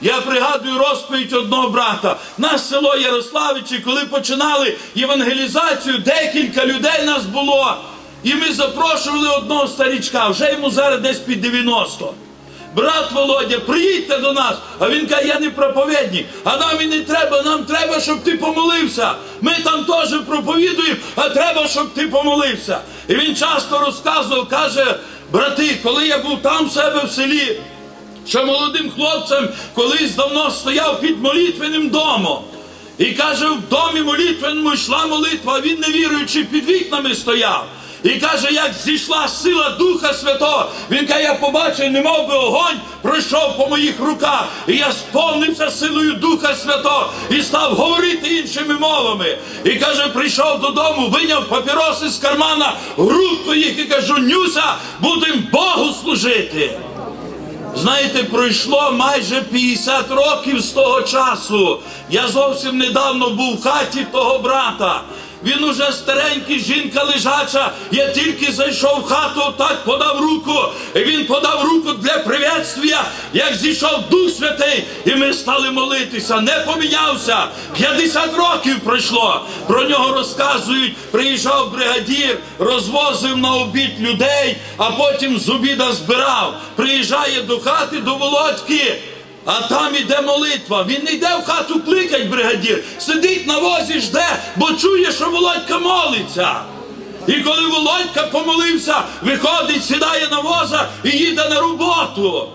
Я пригадую розповідь одного брата. Нас село Ярославичі, коли починали євангелізацію, декілька людей нас було. І ми запрошували одного старічка, вже йому зараз десь під 90. Брат Володя, приїдьте до нас. А він каже, я не проповідник, а нам і не треба, нам треба, щоб ти помолився. Ми там теж проповідуємо, а треба, щоб ти помолився. І він часто розказував, каже, брати, коли я був там в себе в селі, ще молодим хлопцем колись давно стояв під молитвеним домом. І каже, в домі молитвеному йшла молитва, а він не віруючи під вікнами стояв. І каже, як зійшла сила Духа Святого, він каже, я побачив, немов би огонь пройшов по моїх руках. І я сповнився силою Духа Святого і став говорити іншими мовами. І каже, прийшов додому, виняв папіроси з кармана, грудку їх і кажу, Нюся, будемо Богу служити. Знаєте, пройшло майже 50 років з того часу. Я зовсім недавно був в хаті того брата. Він уже старенький, жінка лежача. Я тільки зайшов в хату, так подав руку. І Він подав руку для привітствия, як зійшов Дух Святий, і ми стали молитися. Не помінявся. 50 років пройшло. Про нього розказують. Приїжджав бригадір, розвозив на обід людей, а потім з обіда збирав. Приїжджає до хати, до Володьки. А там іде молитва. Він не йде в хату кликать бригадір, сидить на возі, жде, бо чує, що Володька молиться. І коли Володька помолився, виходить, сідає на воза і їде на роботу.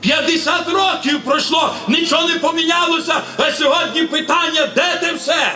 50 років пройшло, нічого не помінялося, а сьогодні питання, де ти все?